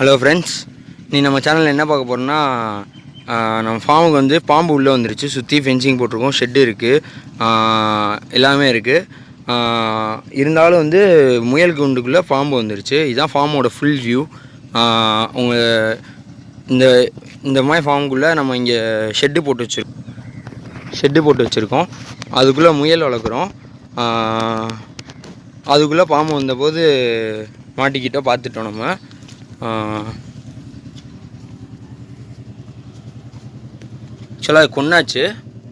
Hello friends நீ நம்ம சேனலில் என்ன பார்க்க போகிறோன்னா நம்ம ஃபார்முக்கு வந்து பாம்பு உள்ளே வந்துருச்சு. சுற்றி ஃபென்சிங் போட்டிருக்கோம். ஷெட்டு இருக்குது எல்லாமே இருக்குது இருந்தாலும் வந்து முயல் குண்டுக்குள்ளே பாம்பு வந்துருச்சு. இதுதான் ஃபார்மோட ஃபுல் வியூ உங்கள் இந்த இந்த மாதிரி ஃபார்முக்குள்ளே நம்ம இங்கே ஷெட்டு போட்டு வச்சுருக்கோம் ஷெட்டு போட்டு வச்சுருக்கோம். அதுக்குள்ளே முயல் வளர்க்குறோம். அதுக்குள்ளே பாம்பு வந்தபோது மாட்டிக்கிட்டோம். பார்த்துட்டோம் நம்ம. ஆக்சுவலாக அது கொன்னாச்சு.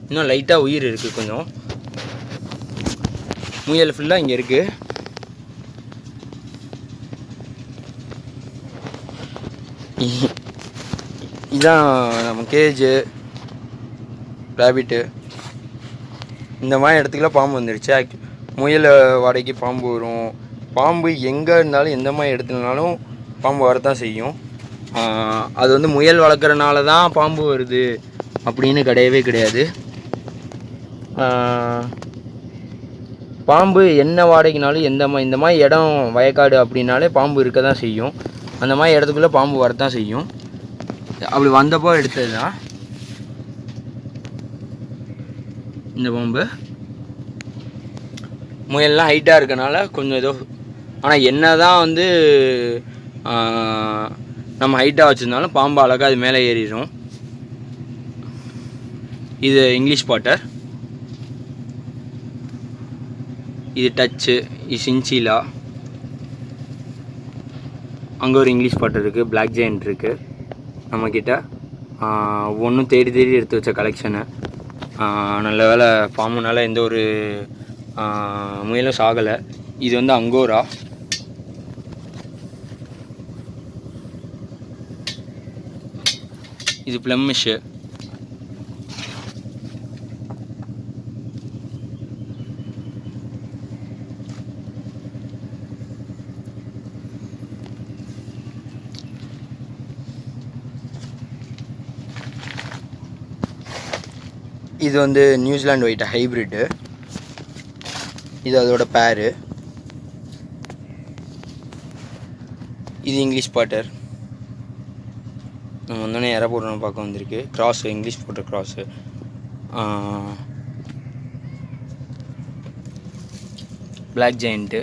இன்னும் லைட்டாக உயிர் இருக்குது கொஞ்சம். முயல் ஃபுல்லாக இங்கே இருக்குது இதான் நம்ம கேஜு ரேபிட்டு இந்த மாதிரி இடத்துக்குலாம் பாம்பு வந்துடுச்சு முயல் வாடகைக்கு பாம்பு வரும். பாம்பு எங்கே இருந்தாலும் எந்த மாதிரி இடத்துலனாலும் பாம்பு வரத்தான் செய்யும். அது வந்து முயல் வளர்க்குறனால தான் பாம்பு வருது அப்படின்னு கிடையவே கிடையாது. பாம்பு என்ன வாடகைனாலும் எந்த மாதிரி இந்த மாதிரி இடம் வயக்காடு அப்படின்னாலே பாம்பு இருக்க தான் செய்யும். அந்த மாதிரி இடத்துக்குள்ளே பாம்பு வரத்தான் செய்யும். அப்படி வந்தப்போ எடுத்தது தான் இந்த பாம்பு. முயல்லாம் ஹைட்டாக இருக்கனால கொஞ்சம் ஏதோ ஆனால் என்ன தான் வந்து நம்ம ஹைட்டாக வச்சுருந்தாலும் பாம்பு அழகாக அது மேலே ஏறிடும். இது இங்கிலீஷ் பாட்டர் இது டச்சு இது சின்சிலா அங்கே ஒரு இங்கிலீஷ் பாட்டர் இருக்குது பிளாக் ஜெயின்ட் இருக்குது நம்மக்கிட்ட ஒன்றும் தேடி தேடி எடுத்து வச்ச கலெக்ஷனு நல்ல வேலை பாம்புனால எந்த ஒரு முயலும் சாகலை. இது வந்து அங்கோரா. இது பிளம்மிஷு. இது வந்து நியூசிலாண்டு ஒயிட் ஹைப்ரிட்டு. இது அதோட பேரு. இது இங்கிலீஷ் பாட்டர். நம்ம வந்தோடனே இற போடணும் பார்க்க வந்திருக்கு. கிராஸு இங்கிலீஷ் போட்ட cross black giant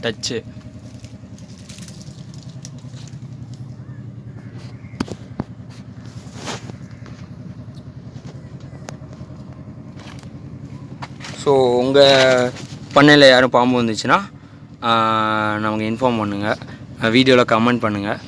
Dutch so உங்கள் பண்ணையில் யாரும் பாம்பு வந்துச்சுன்னா ஆஹ் நமக்கு இன்ஃபார்ம் பண்ணுங்கள் வீடியோவில் கமெண்ட் பண்ணுங்கள்